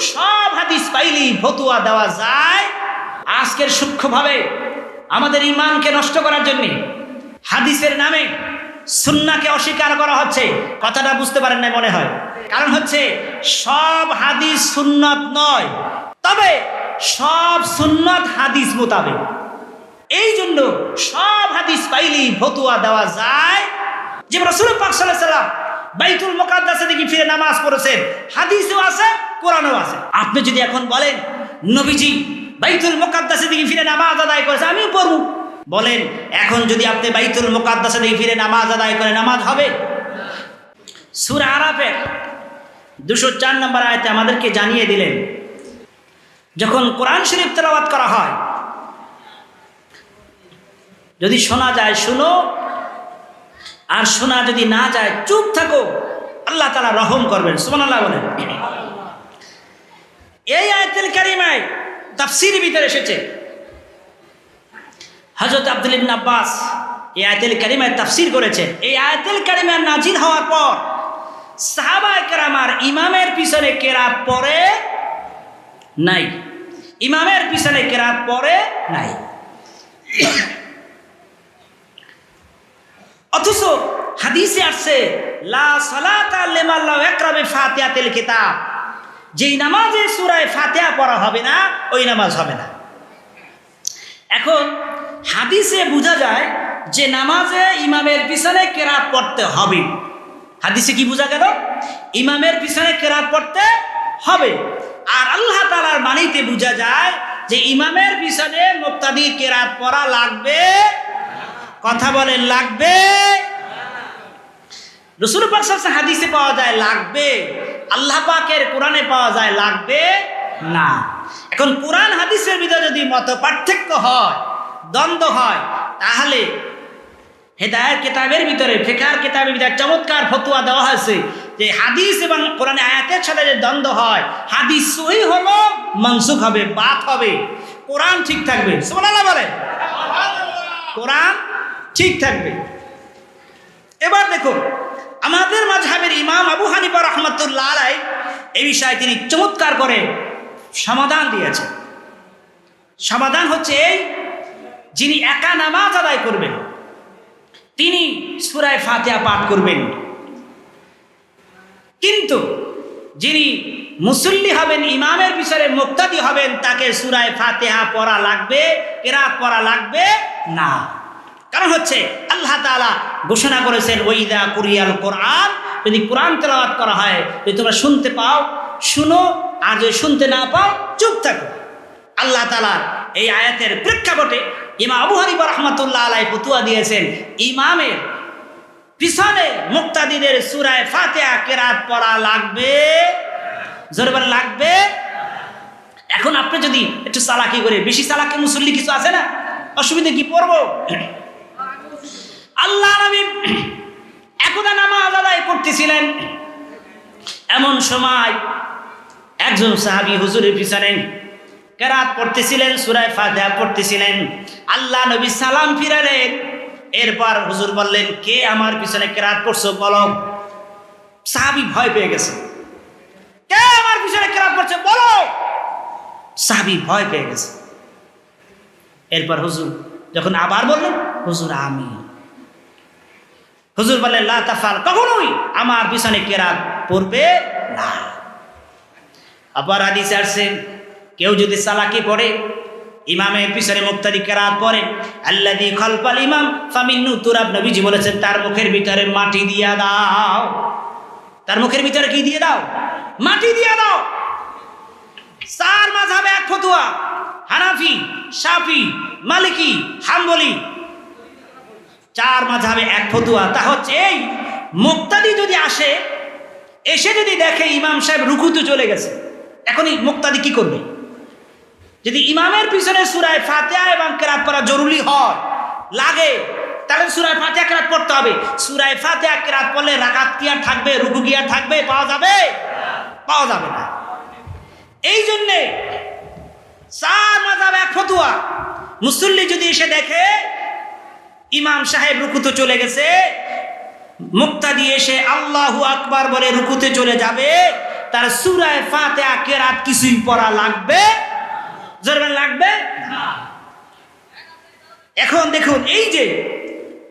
সব হাদিস পাইলি ফতুয়া দেওয়া যায় আজকের সূক্ষ্মভাবে আমাদের ইমানকে নষ্ট করার জন্য হাদিসের নামে সুন্নাকে অস্বীকার করা হচ্ছে। কথাটা বুঝতে পারেন না মনে হয়। কারণ হচ্ছে সব হাদিস সুন্নত নয়। তবে সব সুন্নত হাদিস মোতাবেক। এই জন্য সব হাদিস পাইলি ফতুয়া দেওয়া যায়। যে রসুল পাক বাইতুল মোকাদ্দাসে দেখি ফিরে নামাজ পড়েছেন। হাদিসও আছে কোরআনও আছে। আপনি যদি এখন বলেন, নবীজি বাইতুল মোকাদ্দাসে দিকে ফিরে নামাজ আদায় করেছে, আমিও পড়ব। বলেন, এখন যদি আপনি বাইতুল মোকাদ্দাসে দিকে ফিরে নামাজ আদায় করে নামাজ হবে? সুর আরাফের দুশো চার নম্বর আয়তে আমাদেরকে জানিয়ে দিলেন, যখন কোরআন শরীফ তেলাওয়াত করা হয়, যদি শোনা যায় শুনো, আর শোনা যদি না যায়, চুপ থাকো, আল্লাহ তালা রহম করবেন। সুমান আল্লাহ বলেন। এই আয়তেল কারিমায় তাফসির ভিতরে এসেছে। হজরত আব্দুল ইবনে আব্বাস এই আয়তেল কারিমায় তাফসির করেছে। এই আয়তেল কারিমায় নাজিল হওয়ার পর সাহাবায় কেরামার ইমামের পিছনে কেরাত পরে নাই। ইমামের পিছনে কেরাত পরে নাই। অথচ হাদিসে আসছে, লা সালাতা লিমান লাম ইয়াকরা বিফাতিহাতিল কিতাব। যেই নামাজে সুরায় ফাতেহা পড়া হবে না, ওই নামাজ হবে না। এখন হাদিসে বোঝা যায় যে নামাজে ইমামের পিছনে কেরাত পড়তে হবে। হাদিসে কি বোঝা গেল? ইমামের পিছনে কেরাত পড়তে হবে। আর আল্লাহ তালার বাণীতে বোঝা যায় যে ইমামের পিছনে মুক্তাদি কেরাত পড়া লাগবে। কথা বলেন, লাগবে। রসুল পাক হাদিসে পাওয়া যায়, লাগবে? আল্লাহ পাকের কোরআনে পাওয়া যায়, লাগবে? না। এখন কোরআন হাদিসের ভিতরে যদি মত পার্থক্য হয়, দ্বন্দ্ব হয়, তাহলে হেদায়ের কিতাবের ভিতরে ফেকার কিতাবের ভিতরে চমৎকার ফতুয়া দেওয়া হয়েছে যে হাদিস এবং কোরআনে আয়াতের সাথে যে দ্বন্দ্ব হয়, হাদিস সহি হলো, মনসুখ হবে, বাত হবে। কোরআন ঠিক থাকবে। সুবহানাল্লাহ বলে কোরআন ঠিক থাকবে। এবার দেখুন আমাদের মাঝহাবের ইমাম আবু হানিফা রহমতুল্লাহ আলাই এই বিষয়ে তিনি চমৎকার করে সমাধান দিয়েছেন। সমাধান হচ্ছে এই যিনি একা নামাজ আদায় করবেন, তিনি সুরায় ফাতিহা পাঠ করবেন। কিন্তু যিনি মুসল্লি হবেন, ইমামের পিছনে মুক্তাদি হবেন, তাকে সুরায় ফাতেহা পড়া লাগবে, কেরাত পড়া লাগবে না। কারণ হচ্ছে আল্লাহ তাআলা ঘোষণা করেছেন ওইদা কুরিয়াল কোরআন। যদি কোরআন তেলাওয়াত করা হয়, যদি তোমরা শুনতে পাও, শুনো, আর যদি শুনতে না পাও, চুপ থাকো। আল্লাহ তালা এই আয়াতের প্রেক্ষাপটে ইমা আবু হানিফা রহমতুল্লাহ আলাই ফতুয়া দিয়েছেন, ইমামের পিছনে মুক্তাদিদের সুরায় ফাতেহা কেরাত পড়া লাগবে? জোরে লাগবে? এখন আপনি যদি একটু চালাকি করে, বেশি চালাকি মুসল্লি কিছু আছে না? অসুবিধা কি পড়ব? আল্লাহ নবী একদা নামাজ আদায় করতেছিলেন। এমন সময় একজন সাহাবি হুজুরের পিছনে কেরাত পড়তেছিলেন সুরায় ফাতিহা পড়তেছিলেন। আল্লাহ নবী সালাম ফিরালেন। এরপর হুজুর বললেন, কে আমার পিছনে কেরাত পড়ছো বলো। সাহাবি ভয় পেয়ে গেছে। কে আমার পিছনে কেরাত পড়ছে বলো? সাহাবি ভয় পেয়ে গেছে। এরপর হুজুর যখন আবার বললেন, হুজুর আমি। হুজুর বললেন লা তাফাল কখনোই আমার পিছনে কেরাত পড়বে না। আবার হাদিসে আসছে, কেউ যদি সালাকি পড়ে, ইমামের পিছনে মুক্তাদি কেরাত পড়ে আল্লাদি খলপাল ইমাম ফামিন্নু তুরাব নবীজি বলেছেন, তার মুখের ভিতরে মাটি দিয়া দাও। তার মুখের ভিতরে কি দিয়ে দাও? মাটি দিয়া দাও। চার মাঝাবে এক ফতুয়া, হানাফি সাফি মালিকি, হাম্বলি চার মাঝাবে এক ফতুয়া, তা হচ্ছে এই মুক্তাদি যদি আসে, এসে যদি দেখে ইমাম সাহেব রুকুতে চলে গেছে, এখনই মুক্তাদি কি করবে? যদি ইমামের পিছনে সুরায় ফাতেহা এবং কেরাত পড়া জরুরি হয়, লাগে, তাহলে সুরায় ফাতেহা, কেরাত পড়তে হবে। সুরায় ফাতেহা, কেরাত পড়লে রাকাত কি আর থাকবে, রুকু কি আর থাকবে, পাওয়া যাবে? পাওয়া যাবে না। এই জন্যে চার মাজাব এক ফতুয়া, মুসল্লি যদি এসে দেখে ইমাম সাহেব রুকুতে চলে গেছে। মুক্তা দিয়ে এসে আল্লাহু আকবার বলে রুকুতে চলে যাবে। তার সুরায় ফাতে কেরাত কিছুই পড়া লাগবে? জোরে লাগবে? এখন দেখুন, এই যে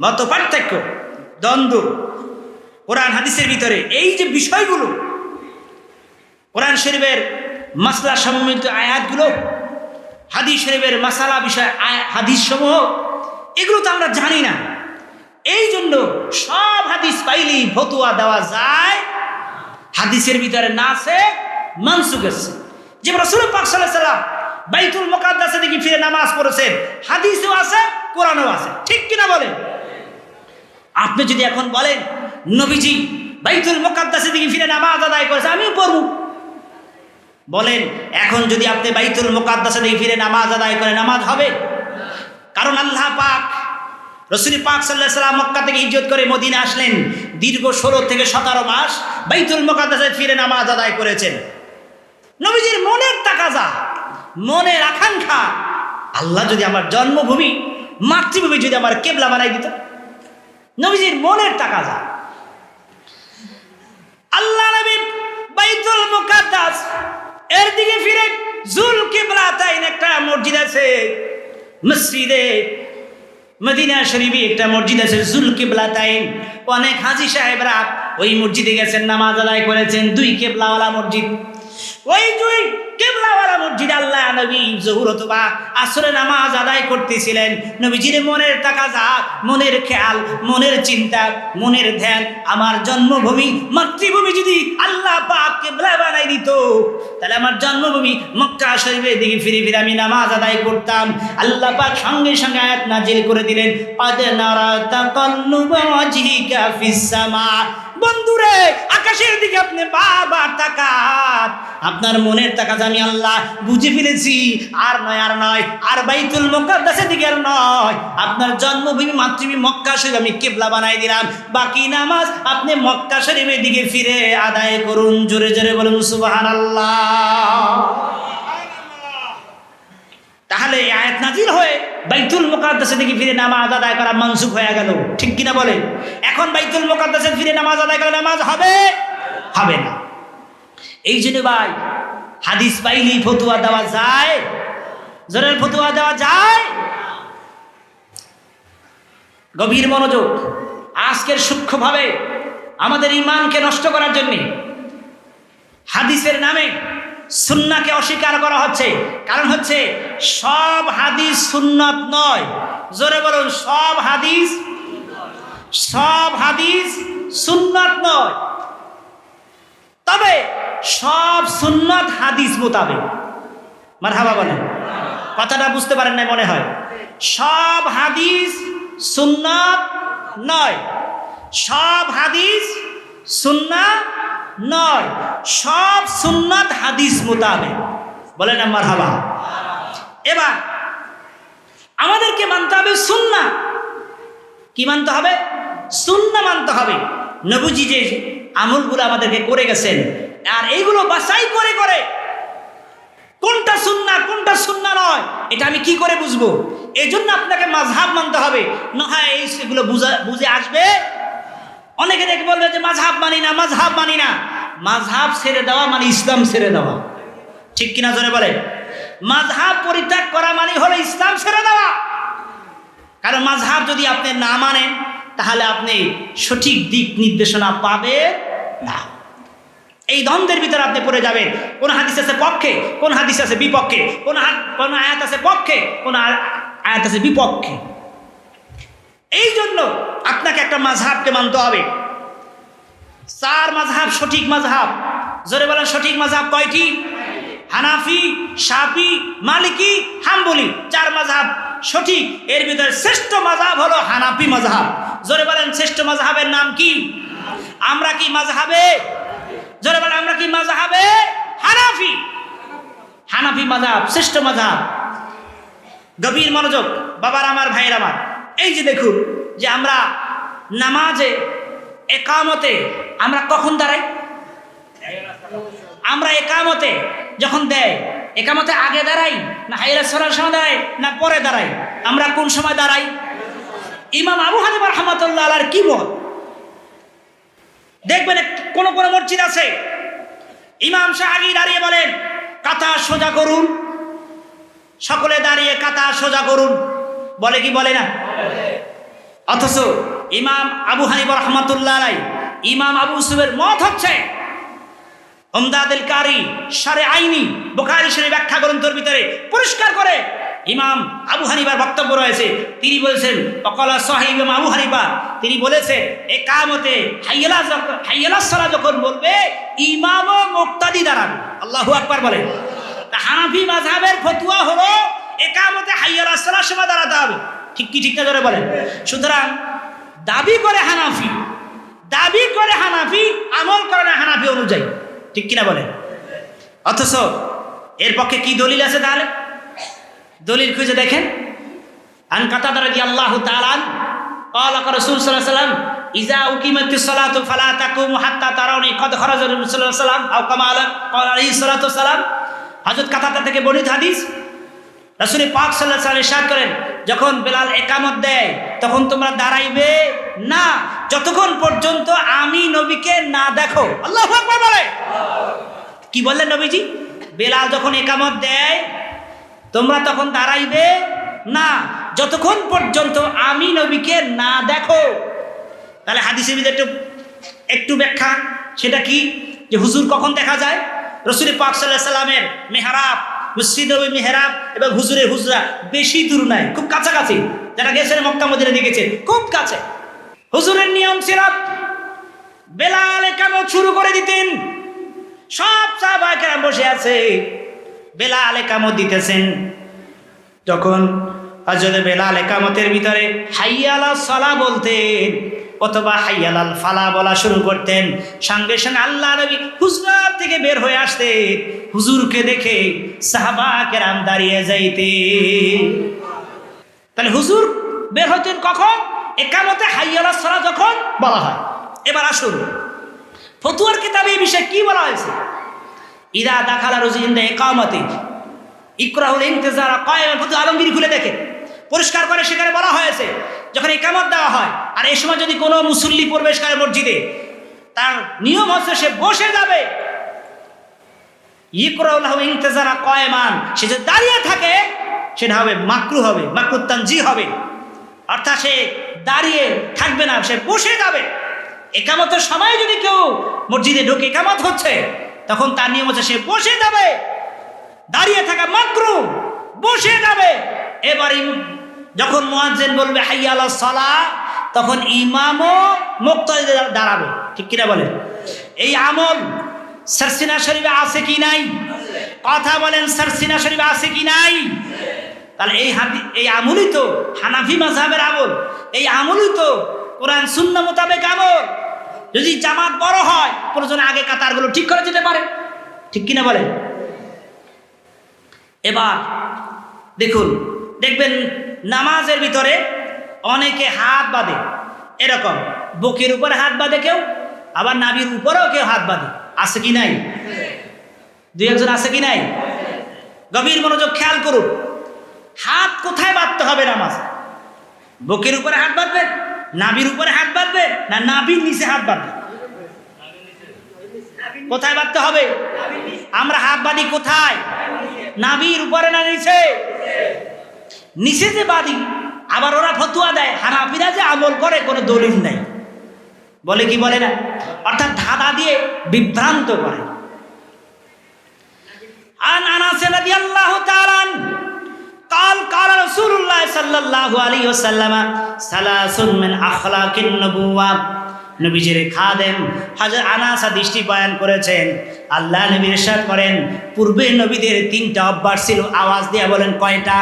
মত পার্থক্য, দ্বন্দ্ব, কোরআন হাদিসের ভিতরে, এই যে বিষয়গুলো, কোরআন শরীফের মাসলা সম্মিলিত আয়াতগুলো, হাদিস শরীফের মাসালা বিষয় হাদিস সমূহ এগুলো তো আমরা জানি না। এই জন্য সব হাদিস পাইলেই ফতুয়া দেওয়া যায়। হাদিসের ভিতরে না আছে মানসুক আছে। যে রসুল পাক বাইতুল মোকাদ্দাসে দেখি ফিরে নামাজ পড়েছেন। হাদিসও আছে, কোরআনও আছে। ঠিক কিনা বলেন? আপনি যদি এখন বলেন, নবীজি বাইতুল মোকাদ্দাসে দিকে ফিরে নামাজ আদায় করেছে, আমিও পড়ব। বলেন, এখন যদি আপনি বাইতুল মোকাদ্দাসে দিকে ফিরে নামাজ আদায় করে নামাজ হবে? কারণ আল্লাহ পাক, রসুল পাক সাল্লাহ সাল্লাম মক্কা থেকে ইজ্জত করে মদিনে আসলেন। দীর্ঘ ষোলো থেকে সতেরো মাস বাইতুল মোকাদ্দাসে ফিরে নামাজ আদায় করেছেন। নবীজির মনের তাকাজা, মনের আকাঙ্ক্ষা, আল্লাহ যদি আমার জন্মভূমি, মাতৃভূমি যদি আমার কেবলা বানাই দিত। নবীজির মনের তাকাজা। আল্লাহ নবী বাইতুল মুকাদ্দাস, এর দিকে ফিরে জুল কিবলা তাইন একটা মসজিদ আছে। মসজিদে, মদিনা শরীফে একটা মসজিদ আছে, জুল কেবলা তাইন। অনেক হাজি সাহেবরা ওই মসজিদে গেছেন, নামাজ আদায় করেছেন, দুই কেবলাওয়ালা মসজিদ। ওই দুই নামাজ করতেছিলেন। মনের মনের খেয়াল, মনের মনের ধ্যান, আমার জন্মভূমি, মাতৃভূমি যদি আল্লাহ কেবলা বানাই দিত, তাহলে আমার জন্মভূমি মক্কা শরীফের দিকে ফিরে ফিরে আমি নামাজ আদায় করতাম। আল্লাহ পাক সঙ্গে সঙ্গে আয়াত নাজিল করে দিলেন বন্ধুরে, আকাশের দিকে আপনি বারবার তাকান। আপনার মনের তাকাজ আমি আল্লাহ বুঝে ফেলেছি। আর নয় আর নয়, আর বাইতুল মুকাদ্দাসের দিকে আর নয়। আপনার জন্মভূমি, মাতৃভূমি মক্কা শরীফ আমি কেবলা বানাই দিলাম। বাকি নামাজ আপনি মক্কা শরীফের দিকে ফিরে আদায় করুন। জোরে জোরে বলুন, সুবহানাল্লাহ। তাহলে এই আয়াত নাজিল হয়ে বাইতুল মুকাদ্দাসে দিকে ফিরে নামাজ আদায় করা মানসুখ হয়ে গেল। ঠিক কিনা বলে? এখন বাইতুল মুকাদ্দাসে ফিরে নামাজ আদায় করা নামাজ হবে? হবে না। এই জন্য ভাই, হাদিস পাইলি ফতুয়া দেওয়া যায়? জোরের ফতুয়া দেওয়া যায়? গভীর মনোযোগ। আজকের সূক্ষ্মভাবে আমাদের ইমানকে নষ্ট করার জন্যে, হাদিসের নামে সুন্নাকে অস্বীকার করা হচ্ছে। কারণ হচ্ছে সব হাদিস সুন্নত নয়। জোরে বলুন, সব হাদিস সব হাদিস সুন্নত নয়। তবে সব সুন্নত হাদিস মোতাবেক। মারহাবা বলেন। কথাটা বুঝতে পারেন না মনে হয়। সব হাদিস সুন্নত নয়। সব হাদিস সুন্নাত নয়, সব সুন্নাত হাদিস মোতাবেক। বলেন আমার হাবা এবার, আমাদেরকে মানতে হবে সুন্না। কি মানতে হবে? সুন্না মানতে হবে। নবুজি যে আমলগুলো আমাদেরকে করে গেছেন, আর এইগুলো বাসাই করে করে, কোনটা সুন্না কোনটা সুন্না নয়, এটা আমি কি করে বুঝব? এই জন্য আপনাকে মাঝহাব মানতে হবে। না হয় এই সেগুলো বুঝা, বুঝে আসবে অনেকে দেখে বলবে যে মাঝহাব মানি না, মাঝহাব মানি না। মাঝহাব ছেড়ে দেওয়া মানে ইসলাম ছেড়ে দেওয়া। ঠিক কিনা জোরে বলে? মাঝহাব পরিত্যাগ করা মানে হলো ইসলাম ছেড়ে দেওয়া। কারণ মাঝহাব যদি আপনি না মানেন, তাহলে আপনি সঠিক দিক নির্দেশনা পাবেন না। এই দ্বন্দ্বের ভিতরে আপনি পড়ে যাবেন। কোন হাদিস আছে পক্ষে, কোন হাদিস আছে বিপক্ষে, কোন কোন আয়াত আছে পক্ষে, কোন আয়াত আছে বিপক্ষে। এই জন্য আপনাকে একটা মাঝহাবকে মানতে হবে। চার মাঝহাব সঠিক মাঝহাব। জোরে বলেন, সঠিক মাঝহাব কয়টি? হানাফি সাফি মালিকি, হাম্বলি। চার মাঝহাব সঠিক। এর ভিতরে শ্রেষ্ঠ মাঝহাব হলো হানাফি মাঝহাব। জোরে বলেন, শ্রেষ্ঠ মাঝহাবের নাম কি? আমরা কি মাঝহাবে? জোরে বলেন, আমরা কি মাঝহাবে? হানাফি। হানাফি মাঝহাব, শ্রেষ্ঠ মাঝহাব। গভীর মনোযোগ, বাবার আমার, ভাইয়ের আমার। এই যে দেখুন যে আমরা নামাজে, একামতে আমরা কখন দাঁড়াই? আমরা একামতে যখন দেয়, একামতে আগে দাঁড়াই না হাইরা সরার সময় দাঁড়াই না পরে দাঁড়াই? আমরা কোন সময় দাঁড়াই? ইমাম আবু হানিফ রহমতুল্লাহ আলার কি মত দেখবেন কোন কোন মসজিদ আছে। ইমাম সাহেব আগে দাঁড়িয়ে বলেন, কাতা সোজা করুন। সকলে দাঁড়িয়ে কাতা সোজা করুন। বলে কি বলে না? অথচ ইমাম আবু হানিফ রহমতুল্লাহ আলাই ইমাম আবু ইউসুফের মত হচ্ছে ওমদাদুল কারি সারে আইনি বোখারি ব্যাখ্যা ভিতরে পরিষ্কার করে ইমাম আবু হানিফার বক্তব্য রয়েছে। তিনি বলেছেন, অকলা আবু হানিফা, তিনি বলেছেন এ কামতে হাইয়ালা যখন বলবে, ইমাম ও মুক্তাদি দাঁড়াবে। আল্লাহু আকবার বলেন। হানাফি ফতুয়া হলো, একামতে হাইয়ালা সালার সময় দাঁড়াতে হবে। ঠিক কি ঠিক না ধরে বলেন সুতরাং দাবি করে হানাফি দাবি করে হানাফি আমল করে না হানাফি অনুযায়ী ঠিক কিনা বলেন অথচ এর পক্ষে কি দলিল আছে তাহলে দলিল খুঁজে দেখেন আন কাতাদা রাদিয়াল্লাহু তাআলা আন قال رسول صلى الله عليه وسلم اذا اقيمت الصلاه فلا تقوموا حتى تروني قد خرج النبي صلى الله عليه وسلم او كما قال عليه الصلاه والسلام হযরত কাতাদা থেকে বর্ণিত হাদিস রাসূল পাক সাল্লাল্লাহু আলাইহি ওয়াসাল্লাম ইরশাদ করেন, যখন বেলাল একামত দেয়, তখন তোমরা দাঁড়াইবে না, যতক্ষণ পর্যন্ত আমি নবীকে না দেখো। আল্লাহ বলে। কি বললেন নবীজি? বেলাল যখন একামত দেয়, তোমরা তখন দাঁড়াইবে না, যতক্ষণ পর্যন্ত আমি নবীকে না দেখো। তাহলে হাদিসের ভিতরে একটু একটু ব্যাখ্যা, সেটা কি? যে হুজুর কখন দেখা যায়? রসুল পাক সাল্লাহ সাল্লামের মেহরাব। মসজিদ নবী মেহরাব এবং হুজুরের হুজরা, বেশি দূর নাই, খুব কাছাকাছি। যারা গেছেন মক্কা মদিনা দেখেছেন, খুব কাছে। হুজুরের নিয়ম ছিল, বেলাল একামত শুরু করে দিতেন? সব সাহাবাহাকেরা বসে আছে, বেলাল একামত দিতেছেন? তখন হজরত বেলাল একামতের ভিতরে, হাইয়ালা সলা বলতেন অথবা হাইয়ালাল ফালা বলা শুরু করতেন। সঙ্গে সঙ্গে আল্লাহ নবী হুজরার থেকে বের হয়ে আসতে হুজুরকে দেখে সাহাবা কেরাম দাঁড়িয়ে যাইতে তাহলে হুজুর বের হতেন কখন? একামতে হাইয়ালা সলা যখন বলা হয়। এবার আসুন। ফতুয়ার কিতাবে এই বিষয়ে কি বলা হয়েছে? ইদা দাখালা রুজিন্দা একামতে ইকরাহুল ইন্তেজার কয়েম ফতু আলমগিরি খুলে দেখে পরিষ্কার করে সেখানে বলা হয়েছে যখন একামত দেওয়া হয়, আর এই সময় যদি কোনো মুসল্লি প্রবেশ করে মসজিদে, তার নিয়ম হচ্ছে সে বসে যাবে। ইকরাউল্লাহ ইন্তেজারা কয়মান, সে যে দাঁড়িয়ে থাকে, সেটা হবে মাকরু হবে, মাকরুত্তানজি হবে। অর্থাৎ সে দাঁড়িয়ে থাকবে না, সে বসে যাবে। একামতের সময় যদি কেউ মসজিদে ঢুকে একামত হচ্ছে, তখন তার নিয়ম হচ্ছে সে বসে যাবে। দাঁড়িয়ে থাকা মাকরু, বসে যাবে। এবার যখন মুয়াজ্জিন বলবে হাইয়াল সালা তখন ইমামও মুক্তাদি দাঁড়াবে। ঠিক কিনা বলে এই আমল সারসিনা শরীফে আছে কি নাই? কথা বলেন, সারসিনা শরীফে আছে কি নাই? তাহলে এই হাতি এই আমলই তো হানাফি মাযহাবের আমল। এই আমলই তো কোরআন শূন্য মোতাবেক আমল। যদি জামাত বড় হয়, প্রয়োজনে আগে কাতারগুলো ঠিক করে যেতে পারে। ঠিক কিনা বলেন? এবার দেখুন, দেখবেন নামাজের ভিতরে অনেকে হাত বাঁধে। এরকম, বুকের উপরে হাত বাঁধে কেউ, আবার নাভির উপরেও কেউ হাত বাঁধে। আছে কি নাই? দুই একজন আছে কি নাই? গভীর মনোযোগ খেয়াল করুন। হাত কোথায় বাঁধতে হবে নামাজ? বুকের উপরে হাত বাঁধবেন নাভির উপরে হাত বাঁধবেন না নাভির নিচে হাত বাঁধবেন কোথায় বাঁধতে হবে? আমরা হাত বাঁধি কোথায়? নাভির উপরে না নিচে? নিচে যে বাঁধি আবার ওরা ফতুয়া দেয় হানাফিরা যে আমল করে কোনো দলিল নাই বলে কি বলে না অর্থাৎ ধাঁধা দিয়ে বিভ্রান্ত করে আন আনাস রাদিয়াল্লাহু তাআলা আন قال قال رسول الله صلى الله عليه وسلم ثلاث من اخلاق النبوه নবীজির খাদেম হাজার আনাসা দৃষ্টি বয়ান করেছেন আল্লাহ নবী ইরশাদ করেন পূর্বে নবীদের তিনটা অভ্যাস ছিল আওয়াজ দিয়ে বলেন কয়টা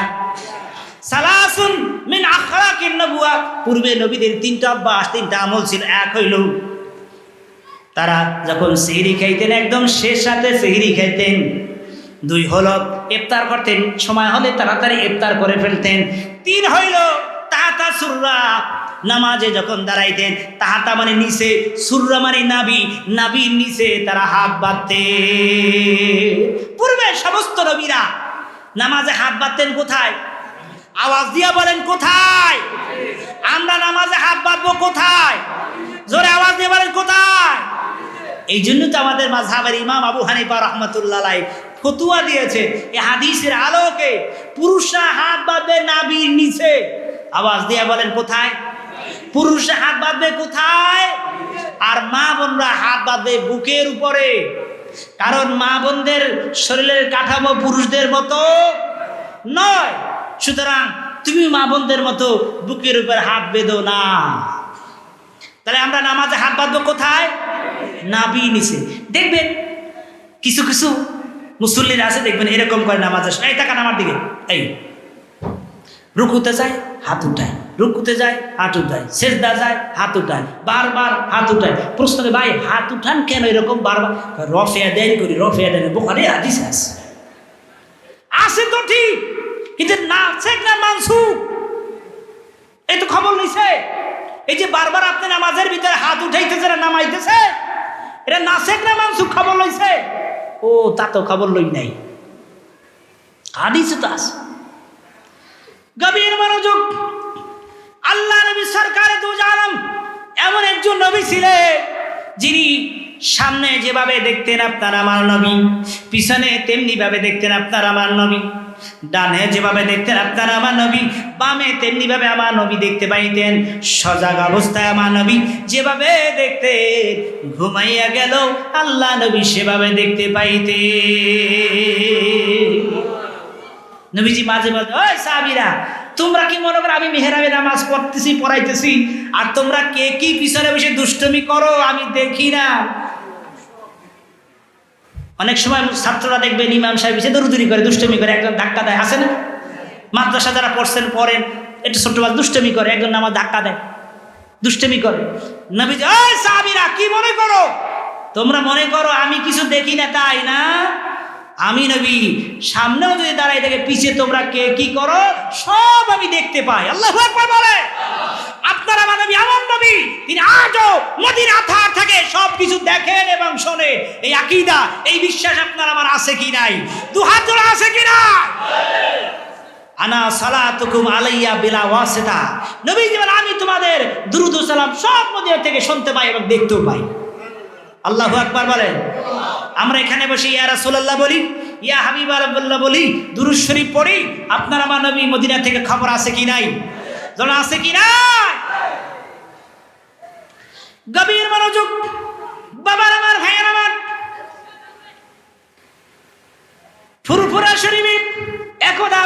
সালাসুন মিন আখলাকিন নবুয়া। পূর্বে নবীদের তিনটা অভ্যাস, তিনটা আমল ছিল। এক হইল তারা যখন সেহরি খাইতেন, একদম শেষ সাথে সেহরি খাইতেন। দুই হলো ইফতার করতেন। সময় হলে তাড়াতাড়ি ইফতার করে ফেলতেন। তিন হইল তাহাতা সুররা, নামাজে যখন দাঁড়াইতেন, তাহাতা মানে নিচে, সুররা মানে নাবি। নাবির নিচে তারা হাত বাঁধতে পূর্বে সমস্ত নবীরা নামাজে হাত বাঁধতেন কোথায়? আওয়াজ দিয়া বলেন, কোথায়? আমরা নামাজে হাত বাঁধবো কোথায়? জোরে আওয়াজ দিয়ে বলেন, কোথায়? এই জন্য তো আমাদের মাঝহাবের ইমাম আবু হানিফা রহমতুল্লাহ ফতুয়া দিয়েছে, এ হাদিসের আলোকে পুরুষরা হাত বাঁধবে নাবির নিচে। আওয়াজ দিয়ে বলেন, কোথায়? পুরুষরা হাত বাঁধবে কোথায়? আর মা বোনরা হাত বাঁধবে বুকের উপরে। কারণ মা বোনদের শরীরের কাঠামো পুরুষদের মতো নয়। সুতরাং তুমি মা বোনদের মতো বুকের উপর হাত বেঁধো না। তাহলে আমরা নামাজে হাত বাঁধবো কোথায়? নাবি নিচে। দেখবেন, কিছু কিছু মুসল্লিরা আছে, দেখবেন এরকম করে নামাজের সময় এই তাকান আমার দিকে। এই। রুকুতে যায়, হাত উঠায়। রুকুতে যায়, হাত উঠায়। সেজদা যায়, হাত উঠায়। বারবার হাত উঠায়। প্রশ্ন ভাই, হাত উঠান কেন এরকম বারবার? রফিয়া দেন করি রফিয়া দেন বোখারে হাদিস আছে। আছে তো ঠিক। কিন্তু না, শেখ না মানসুক এই তো খবর নিছে। এই যে বারবার আপনি নামাজের ভিতরে হাত উঠাইতেছে না নামাইতেছে? এটা নাসেক না মানসুক খবর লইছে? ও, তা তো খবর লই নাই। হাদিসে তো আছে। গভীর মনোযোগ। আল্লাহ নবী সরকারে দু জালাম এমন একজন নবী ছিলেন যিনি সামনে যেভাবে দেখতেন আপনার আমার নবী, পিছনে তেমনি ভাবে দেখতেন আপনার আমার নবী, ডানে যেভাবে দেখতেন আপনার আমার নবী, বামে তেমনি ভাবে আমার নবী দেখতে পাইতেন। সজাগ অবস্থায় আমার নবী যেভাবে দেখতে ঘুমাইয়া গেল, আল্লাহ নবী সেভাবে দেখতে পাইতে নবীজি মাঝে মাঝে, ওই সাবিরা তোমরা কি মনে করো আমি মেহরাবে নামাজ পড়তেছি, পড়াইতেছি? আর তোমরা কে কি পিছনে বসে দুষ্টমি করো, আমি দেখি না। অনেক সময় ছাত্ররা দেখবেন ইমাম সাহেব এসে দৌড়দৌড়ি করে, দুষ্টমি করে, একজন ধাক্কা দেয়, আছে না? মাদ্রাসা যারা পড়ছেন, পড়েন, একটু ছোট্ট বাচ্চা দুষ্টমি করে, একজন আমার ধাক্কা দেয়, দুষ্টমি করে। ওই কি মনে করো? তোমরা মনে করো আমি কিছু দেখি না, তাই না? আমি নবী, সামনেও যদি দাঁড়াই থাকে পিছে তোমরা কে, কি করো? সব আমি দেখতে পাই। আল্লাহ বলে। আপনার আমার নবী আমার নবী, তিনি আজও নদীর আথার থাকে সব কিছু দেখেন এবং শোনে। এই আকিদা, এই বিশ্বাস আপনার আমার আছে কি নাই? দু হাত ধরে আছে কি না আনা সালাতুকুম আলাইয়া বিলা ওয়াসিতা। নবী জীবন আমি তোমাদের দুরুদ ও সালাম সব মদিনা থেকে শুনতে পাই এবং দেখতেও পাই। আল্লাহু আকবার বলেন আমরা এখানে বসে, ইয়া রাসূলুল্লাহ বলি, ইয়া হাবিব আল্লাহ বলি, দুরুদ শরীফ পড়ি, আপনার আমার নবী মদিনা থেকে খবর আছে কি নাই? জন আছে কি নাই? গভীর মনোযোগ, বাবার আমার, ভাইয়ের আমার, ফুরফুরা শরীফে একদা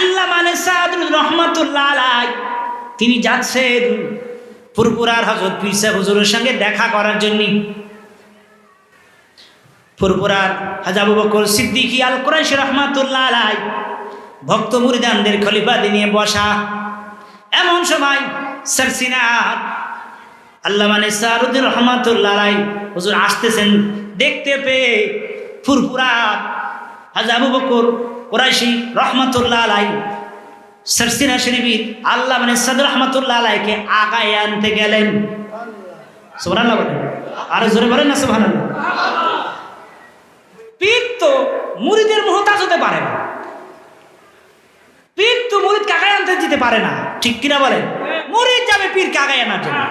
আল্লাহ মানে সাদুল রহমতুল্লাহ আলাই তিনি যাচ্ছেন ফুরফুরার হজরত পিরসা হুজুরের সঙ্গে দেখা করার জন্য। ফুরফুরার হাজাবু বকর সিদ্দিকী আল কুরাইশ রহমাতুল্লাহ আলাই ভক্ত মুরিদানদের খলিফাদি নিয়ে বসা। এমন সময় আল্লাহ মানে সারুদ্দিন রহমাতুল্লাহ আলাই হুজুর আসতেছেন দেখতে পেয়ে ফুরফুরা হাজাবু বকর কুরাইশি রহমাতুল্লাহ আলাই সারসিনা শরীফির আল্লাহ মানে সাদ রহমতুল্লাহ আলাইকে আগায় আনতে গেলেন। সুবহানাল্লাহ বলেন। আরও জোরে বলেন না সুবহানাল্লাহ। পীর তো মুরিদের মোহতাজ হতে পারে না। পীর তো মুরিদ কাকায় আনতে দিতে পারে না। ঠিক কিনা বলেন মুরিদ যাবে, পীর কাকায় আনার জন্য।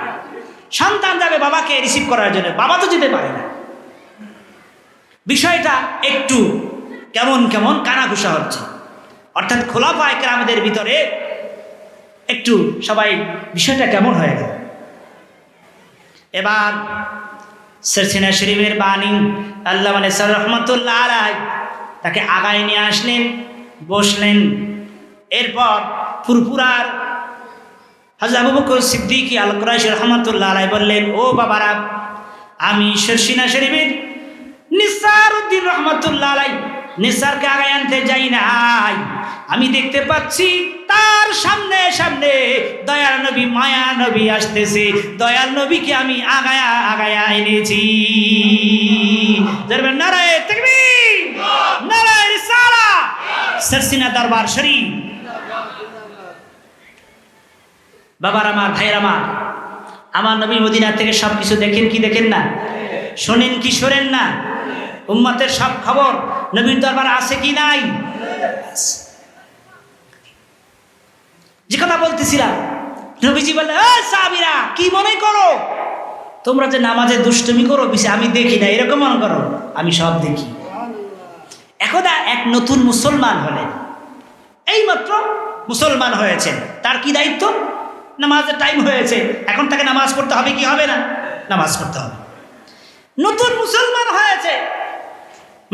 সন্তান যাবে বাবাকে রিসিভ করার জন্য। বাবা তো যেতে পারে না। বিষয়টা একটু কেমন কেমন কানাঘুষা হচ্ছে। অর্থাৎ খোলা পায়কের আমাদের ভিতরে একটু সবাই বিষয়টা কেমন হয়ে গেল। এবার সরসিনা শরীফের বাণী আল্লাহ মানে রহমতুল্লাহ আলাই তাকে আগায় নিয়ে আসলেন, বসলেন। এরপর ফুরফুরার হাজর আবু সিদ্দিকী আল কুরাইশ রহমতুল্লাহ আলাই বললেন, ও বাবারা, আমি সরসিনা শরীফের নিসার উদ্দিন রহমতুল্লাহ আলাই নিসারকে আগায় আনতে যাই নাই। আমি দেখতে পাচ্ছি তার সামনে সামনে দয়াল নবী, মায়া নবী আসতেছে। দয়াল নবীকে আমি আগায়া আগায়া এনেছি। ধরবেন নারায় তাকবীর, নারায় রিসালা, সরসিনা দরবার শরীফ। বাবার আমার, ভাইয়ের আমার আমার নবী মদিনা থেকে সব কিছু দেখেন কি দেখেন না? শোনেন কি শোনেন না? উম্মতের সব খবর নবীর দরবার আছে কি নাই? যে কথা বলতেছিলাম, নবীজি বললেন, "এ সাহাবীরা, কি মনে করো? তোমরা যে নামাজে দুষ্টমি করো বেশি আমি দেখি না, এরকম মনে করো। আমি সব দেখি। একদা এক নতুন মুসলমান হলেন। এইমাত্র মুসলমান হয়েছেন। তার কি দায়িত্ব? নামাজের টাইম হয়েছে। এখন তাকে নামাজ পড়তে হবে কি হবে না? নামাজ পড়তে হবে। নতুন মুসলমান হয়েছে।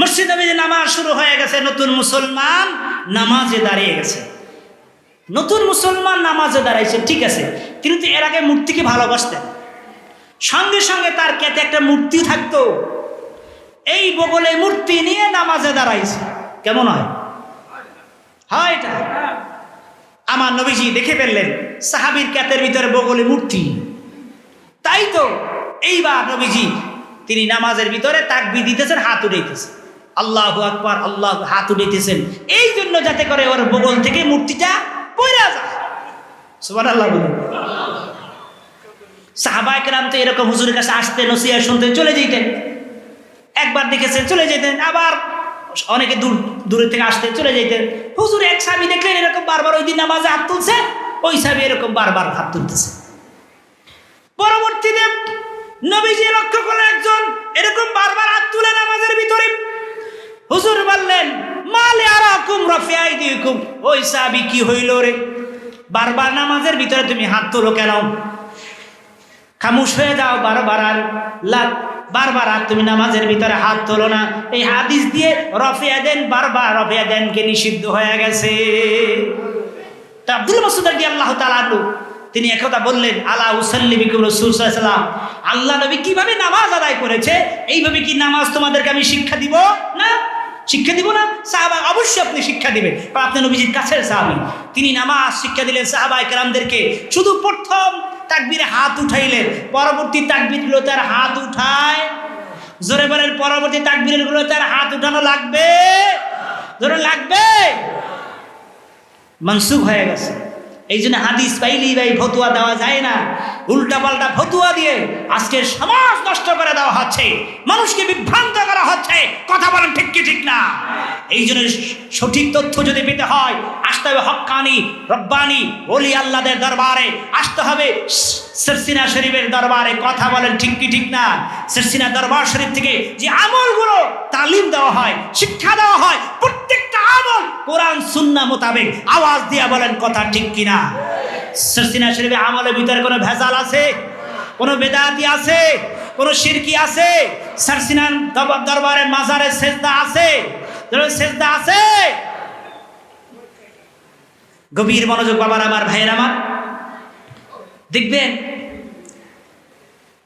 মসজিদ নবীতে নামাজ শুরু হয়ে গেছে। নতুন মুসলমান নামাজে দাঁড়িয়ে গেছে। নতুন মুসলমান নামাজে দাঁড়াইছে, ঠিক আছে। তিনি তো এর আগে মূর্তিকে ভালোবাসতেন। সঙ্গে সঙ্গে তার কেতে একটা মূর্তি থাকতো। এই বগলে মূর্তি নিয়ে নামাজে দাঁড়াইছে। কেমন হয়? হয় এটা। আমার নবীজি দেখে ফেললেন, সাহাবির ক্যাতের ভিতরে বগলে মূর্তি। তাই তো এইবার নবীজি তিনি নামাজের ভিতরে তাকবি দিতেছেন, হাত উঠাইতেছেন আল্লাহ আকবার, আল্লাহ, হাত উঠাইতেছেন। এই জন্য যাতে করে ওর বগল থেকে মূর্তিটা পয়রা যায়। সুবান আল্লাহ বলুন। সাহাবায় কেরাম তো এরকম হুজুরের কাছে আসতে নসিয়া শুনতে চলে যেতেন একবার দেখেছেন, চলে যেতেন আবার অনেকে দূর দূরে থেকে আসতে চলে যেতেন হুজুর এক স্বামী দেখলেন এরকম বারবার ওই দিন নামাজে হাত তুলছে, ওই স্বামী এরকম বারবার হাত তুলতেছে। পরবর্তীতে নবীজি লক্ষ্য করে একজন, এরকম বারবার হাত তুলে নামাজের ভিতরে। হুজুর বললেন, মালে আর আরাকুম রফিয়াই দিকুম ওই সাবি কি হইল রে? বারবার নামাজের ভিতরে তুমি হাত তোলো কেন? খামুশ হয়ে যাও বারবার আর বারবার আর তুমি নামাজের ভিতরে হাত তোলো না। এই হাদিস দিয়ে রফিয়া দেন বারবার রফিয়া দেনকে নিষিদ্ধ হয়ে গেছে। তা আব্দুল মাসুদ আলী আল্লাহ তালু তিনি একথা বললেন, আলা উসাল্লি বিকুম রসুল সাল্লাম আল্লাহ নবী কীভাবে নামাজ আদায় করেছে? এইভাবে কি নামাজ তোমাদেরকে আমি শিক্ষা দিব না? শিক্ষা দিব না? সাহাবা, অবশ্যই আপনি শিক্ষা দিবেন। বা আপনি নবীজির কাছের সাহাবি। তিনি নামাজ শিক্ষা দিলেন সাহাবা একরামদেরকে শুধু প্রথম তাকবিরে হাত উঠাইলেন। পরবর্তী তাকবিরগুলো তার হাত উঠায়। জোরে বলেন, পরবর্তী তাকবিরগুলো তার হাত উঠানো লাগবে? জোরে লাগবে? মনসুখ হয়ে গেছে। এই জন্য হাদিস পাইলেই ভাই ফতুয়া দেওয়া যায় না। উল্টা পাল্টা ফতুয়া দিয়ে আজকের সমাজ নষ্ট করে দেওয়া হচ্ছে। মানুষকে বিভ্রান্ত করা হচ্ছে। কথা বলেন ঠিক কি ঠিক না? এই জন্য সঠিক তথ্য যদি পেতে হয়, আসতে হবে হক্কানি, রব্বানি, ওলি আল্লাদের দরবারে। আসতে হবে সিরসিনা শরীফের দরবারে। কথা বলেন ঠিক কি ঠিক না? সিরসিনা দরবার শরীফ থেকে যে আমলগুলো তালিম দেওয়া হয়, শিক্ষা দেওয়া হয়, প্রত্যেকটা আমল কোরআন, সুন্না মোতাবেক আওয়াজ দিয়া বলেন কথা ঠিক কিনা সিরসিনা শরীফে আমলের ভিতরে কোনো ভেজাল আছে? কোনো বেদাতি আছে? কোনো শিরকি আছে? সারসিনার দরবারে মাজারে সেজদা আছে? সেজদা আছে? গভীর মনোযোগ বাবার আমার, ভাইয়ের আমার। দেখবেন,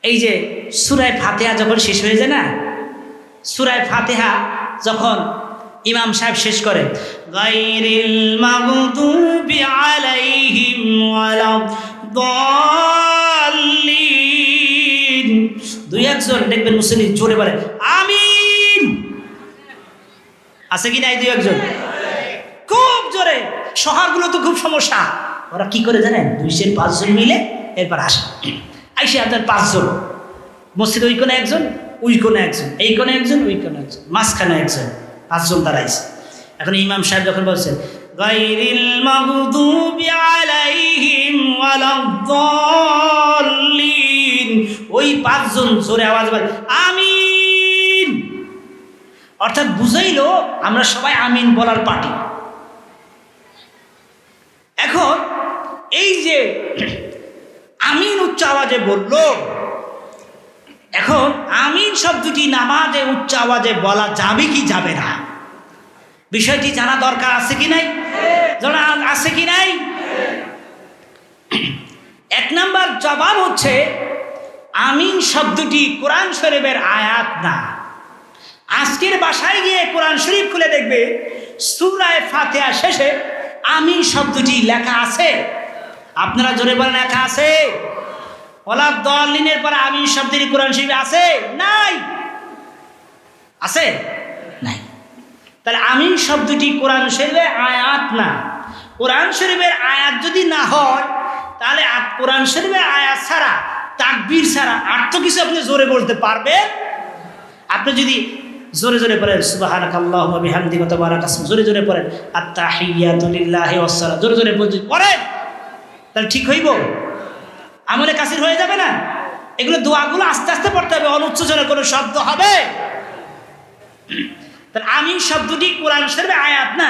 এই যে সুরায় ফাতেহা যখন শেষ হয়ে যায় না, সুরায় ফাতেহা যখন ইমাম সাহেব শেষ করে গাইরিল মাগদুবি আলাইহিম ওয়ালাদ-দাল্লিন দুই একজন দেখবেন মুসলিম জোরে বলে, আমিন। আছে কি নাই দুই একজন? খুব জোরে। শহরগুলো তো খুব সমস্যা। ওরা কি করে জানেন? দুইশের পাঁচজন মিলে এরপর আসে। আইসে আপনার পাঁচজন। মসজিদ ওই কোনে একজন, ওই কোনে একজন, এই কোনে একজন, ওই একজন, মাঝখানে একজন। পাঁচজন দাঁড়াইছে। এখন ইমাম সাহেব যখন বলছেন ওই পাঁচজন জোরে আওয়াজ বলে আমিন অর্থাৎ বুঝাইলো আমরা সবাই আমিন বলার পার্টি। এখন এই যে আমিন উচ্চ আওয়াজে বলল, এখন আমিন শব্দটি নামাজে উচ্চ আওয়াজে বলা যাবে কি যাবে না? বিষয়টি জানা দরকার আছে কি নাই? আছে কি নাই? এক নাম্বার জবাব হচ্ছে, আমিন শব্দটি কোরআন শরীফের আয়াত না। আজকের বাসায় গিয়ে কোরআন শরীফ খুলে দেখবে, সুরায় ফাতেহা শেষে আমিন শব্দটি লেখা আছে। আপনারা জোরে বলেন, লেখা আছে? ওলা দলিনের পরে আমিন শব্দটি কোরআন শরীফে আছে? নাই। আছে? তাহলে আমিন শব্দটি কোরআন শরীফে আয়াত না। কোরআন শরীফের আয়াত যদি না হয়, তাহলে কোরআন শরীফের আয়াত ছাড়া, তাকবীর ছাড়া আর তো কিছু আপনি জোরে বলতে পারবেন? আপনি যদি জোরে জোরে পড়েন সুবাহানাক আল্লাহুম্মা বিহামদিকা তাবারাক আসমুক জোরে জোরে পড়েন আত্তাহিয়াতু লিল্লাহি ওয়াসসালাম জোরে জোরে পড়েন তাহলে ঠিক হইব? আমলে কাসির হয়ে যাবে না? এগুলো দোয়াগুলো আস্তে আস্তে পড়তে হবে অনুচ্চনের কোনো শব্দ হবে? তাহলে আমি শব্দটি কোরআন শরীফে আয়াত না,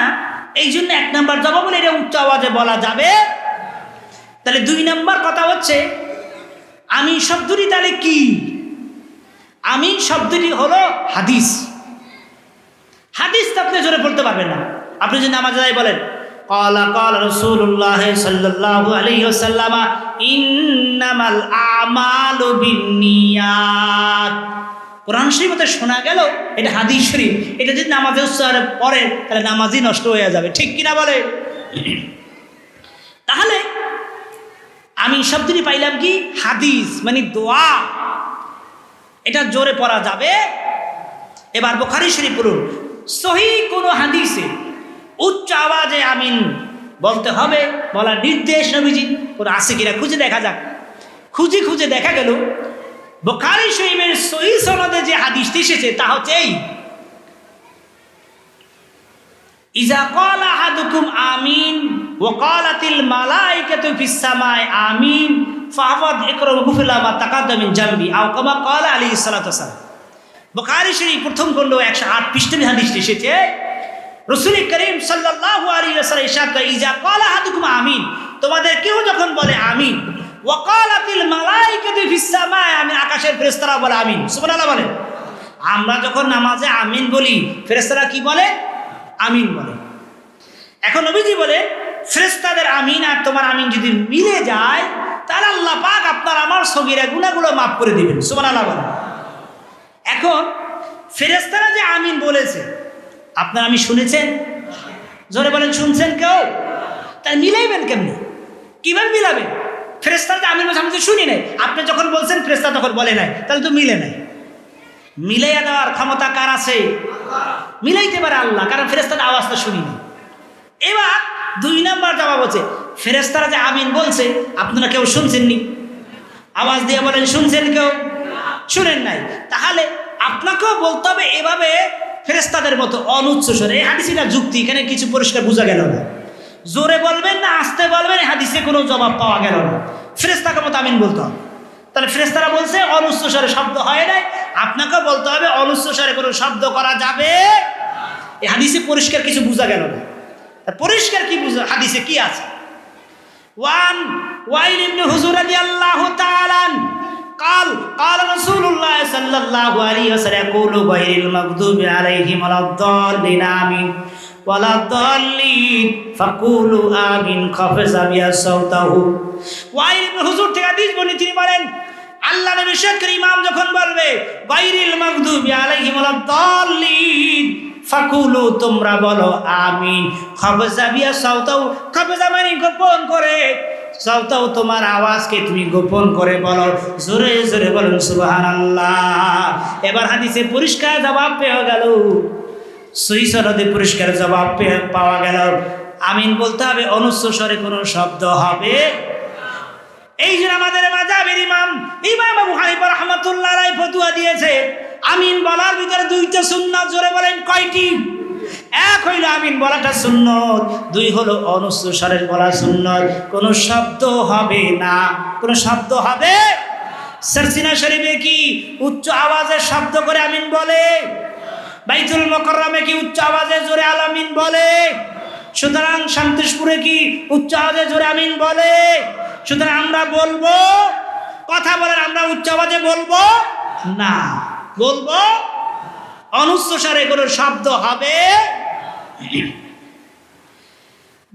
এই জন্য এক নম্বর জবাব বলে এটা উচ্চ আওয়াজে বলা যাবে। তাহলে দুই নম্বর কথা হচ্ছে, আমি শব্দটি তাহলে কি? আমি শব্দটি হলো হাদিস। হাদিস তো আপনি জোরে পড়তে পারবেন না। আপনি যদি নামাজ যাই বলেন কলা কল রসুল্লাহ সাল্লাহ আলহ্লামা ইন্নামাল আমাল বিনিয়াত কোরআন শরীফতে শোনা গেল, এটা হাদিস শরীফ। এটা যদি নামাজে উচ্চারণ পড়ে, তাহলে নামাজই নষ্ট হয়ে যাবে। ঠিক কিনা বলে? তাহলে আমি শব্দটি পাইলাম কি? হাদিস মানে দোয়া। এটা জোরে পড়া যাবে। এবার বোখারি শরীফ পড়ুন। সহি কোনো হাদিসে উচ্চ আওয়াজে আমিন বলতে হবে, বলার নির্দেশ নবীজি। কোনো আছে কিনা? খুঁজে দেখা যাক। খুঁজে খুঁজে দেখা গেল বোখারি শরীফের সহি সনদে যে হাদিসটি এসেছে, তা হচ্ছে এই। ইজা কল আহাদুকুম আমিন ওয়াকালাতিল মালাইকাতু ফিস সামাই আমিন ফাহাদ ইকরাম গুফিলা মা তাকাদ্দামিন জামবি আও কামা ক্বালা আলাইহিস সালাতু ওয়াসালাম। শরীফ প্রথম খণ্ড 108 পৃষ্ঠার হাদিস এসেছে, রাসূল করিম সাল্লাল্লাহু আলাইহি ওয়াসাল্লাম ইজা আমিন তোমাদের কেউ যখন বলে আমিন ওয়াকালাতিল মালাইকাতু ফিস সামাই আমিন আকাশের ফেরেশতারা বলে আমিন। সুবহানাল্লাহ বলেন। আমরা যখন নামাজে আমিন বলি, ফেরেশতারা কি বলে? আমিন বলে। এখন নবীজি বলে ফ্রেস্তাদের আমিন আর তোমার আমিন যদি মিলে যায়, তাহলে আল্লাহ পাক আপনার আমার সগিরা গুণাগুলো মাফ করে দিবেন। সুমান আল্লাহ বলে এখন ফেরেস্তারা যে আমিন বলেছে, আপনার আমি শুনেছেন? জোরে বলেন, শুনছেন কেউ? তাই মিলাইবেন কেমনি? কীভাবে মিলাবেন? ফেরেস্তারা যে আমিন বলছে আমি তো শুনি নাই। আপনি যখন বলছেন ফেরেস্তা তখন বলে নাই। তাহলে তো মিলে নাই। মিলাইয়া দেওয়ার ক্ষমতা কার আছে? মিলাইতে পারে আল্লাহ, কারণ ফেরেস্তার আওয়াজটা শুনিনি এবার দুই নাম্বার জবাব হচ্ছে ফেরেস্তারা যে আমিন বলছে, আপনারা কেউ শুনছেননি? আওয়াজ দিয়ে বলেন, শুনছেন কেউ? শুনেন নাই। তাহলে আপনাকেও বলতে হবে এভাবে ফেরেস্তাদের মতো অনুচ্চ স্বরে। এই হাদিসিটা যুক্তি, এখানে কিছু পরিষ্কার বোঝা গেল না। জোরে বলবেন না আসতে বলবেন এই হাদিসে কোনো জবাব পাওয়া গেল না ফেরেস্তাকে মতো আমিন বলতে হবে তাহলে ফেরেস্তারা বলছে অনুচ্চ স্বরে শব্দ হয় নাই আপনাকেও বলতে হবে অনুচ্চ স্বরে কোনো শব্দ করা যাবে এই হাদিসে পরিষ্কার কিছু বোঝা গেল না তা পরিষ্কার কি বুঝা হাদিসে কি আছে ওয়ান ওয়াইল ইবনে হুজুর রাদিয়াল্লাহু তাআলা قال قال رسول الله صلى الله عليه وسلم يقول غير المغضوب عليهم ولا الضالين آمين ওয়ালা দলিন ফাকুলু আমিন, খাফিজা বিয়া সাউতাহু। ওয়াইল হুজুর থেকে হাদিস বনি তিনি বলেন, আল্লাহ নবী শেখ ইমাম যখন বলবে গাইরিল মাগদুবি আলাইহিম ওয়ালা দলিন ফাকুলু, তোমরা বলো আমিন, খাফিজা বিয়া সাউতাহু। খাফিজা মানে গোপন করে সাউতাও তোমার আওয়াজকে তুমি গোপন করে বলো, জোরে জোরে বলুন সুবহানাল্লাহ। এবার হাদিসে পরিষ্কার জবাব পেয়ে গেল। সহি সনদে পরিষ্কার জবাব পাওয়া গেল। আমিন বলতে হবে অনুচ্চ স্বরে কোনো শব্দ হবে। এই যে আমাদের মাজাবের ইমাম ইমাম আবু হানিফা রহমাতুল্লাহ রায় ফতুয়া দিয়েছে, আমিন বলার ভিতরে দুইটা সুন্নাত জোরে বলেন, কয়টি? এক হইল আমিন বলাটা সুন্নত, দুই হলো অনুচ্চ স্বরের বলা সুন্নত। কোনো শব্দ হবে না। কোনো শব্দ হবে? সারসিনা শরীফে কি উচ্চ আওয়াজে শব্দ করে আমিন বলে? বাইতুল মকরমে কি উচ্চ আওয়াজে জোরে আলামিন বলে? সুতরাং শান্তিশপুরে কি উচ্চ আওয়াজে জোরে আমিন বলে? সুতরাং আমরা বলব, কথা বলেন, আমরা উচ্চ আওয়াজে বলব? না। বলব, অনুচ্চ স্বরে কোনো শব্দ হবে?